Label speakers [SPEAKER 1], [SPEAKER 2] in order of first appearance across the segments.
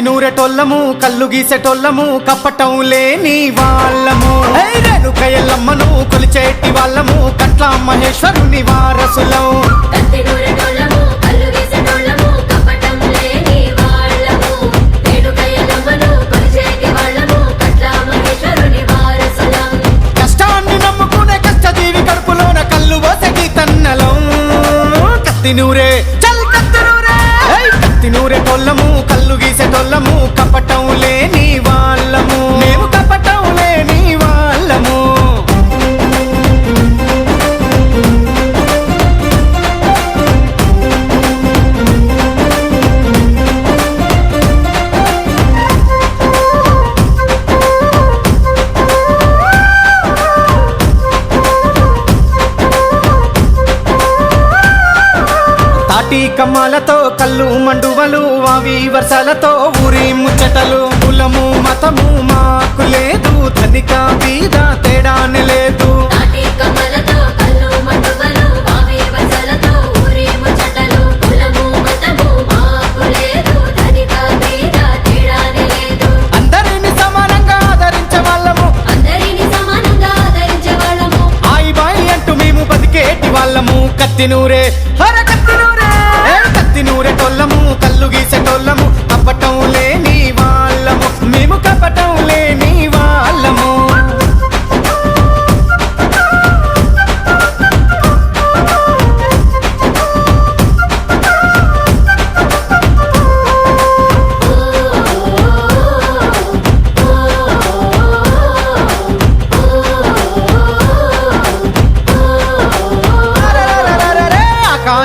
[SPEAKER 1] కత్తి నూరెటోళ్ళము కళ్ళు గీసెటోళ్ళము కప్పటం లేని వాళ్ళము. రేణుక ఎల్లమ్మను కొలిచేటి వాళ్ళము కట్ల మహేశ్వరుని వారసులం
[SPEAKER 2] కత్తి
[SPEAKER 1] నూరే చల్ కత్తి నూరే. కత్తి నూరే టోళ్ళము దొల్లము కపటం లేని తాటి కమ్మాలతో కళ్ళు మండువలు వావి వర్షాలతో ఊరి ముచ్చటలు. కులము మతము మాకు లేదు ధనిక బీద తేడానే లేదు. కత్తి నూరే. హర కళ్ళు గీసెటోళ్ళము కప్పటం లేని వాళ్ళము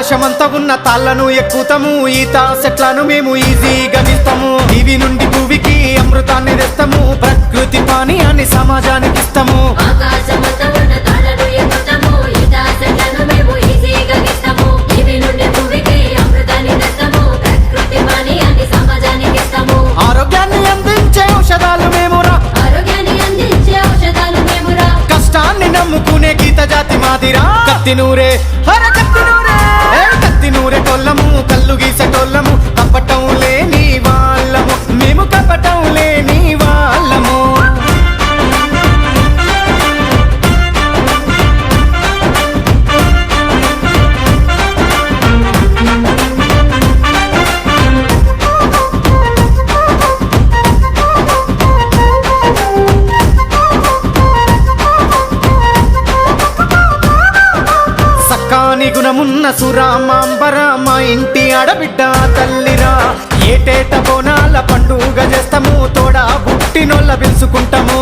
[SPEAKER 1] ఆకాశమంతా ఉన్న తాళ్ళను ఎక్కుతాము. ఈత సెట్లను మేము ఈజీగా నిస్తాము ఇవి నుండి భూమికి అమృతాన్ని తెస్తాము. ప్రకృతి పానీయాన్ని సమాజానికి ఇస్తాము. ఆరోగ్యాన్ని ఔషధాలు
[SPEAKER 2] ఆరోగ్యాన్ని అందించే ఔషధాలు మేమురా.
[SPEAKER 1] కష్టాన్ని నమ్ముకునే గీత జాతి మాదిరా కత్తి నూరే హర కళ్ళు కపటం లేని వాళ్ళము మేము కపటం లేని వాళ్ళము. సక్కాని గుణమున్న సురామాంబరామ ఇంటి ఆడబిడ్డ తల్లిరా. ఏటేట బోనాల పండుగ చేస్తాము తోడా
[SPEAKER 2] పుట్టినోళ్ళ పిలుచుకుంటాము.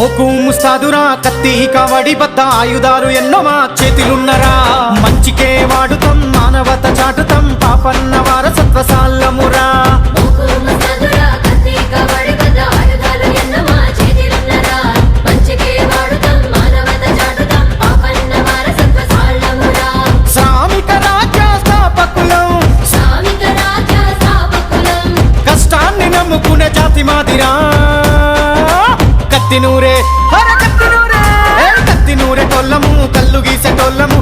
[SPEAKER 1] మోకు ముస్తాదురా కత్తి కవడి బద్ద ఆయుధాలు ఎన్నో మా చేతిలున్నరా. మంచికే వాడుతాం మానవత చాటుతాం పాపన్న వారసత్వ
[SPEAKER 2] సాల్లము కత్తి
[SPEAKER 1] నూరే కత్తి నూరే కత్తి నూరే టోళ్ళము కళ్ళు గీసే టోళ్ళము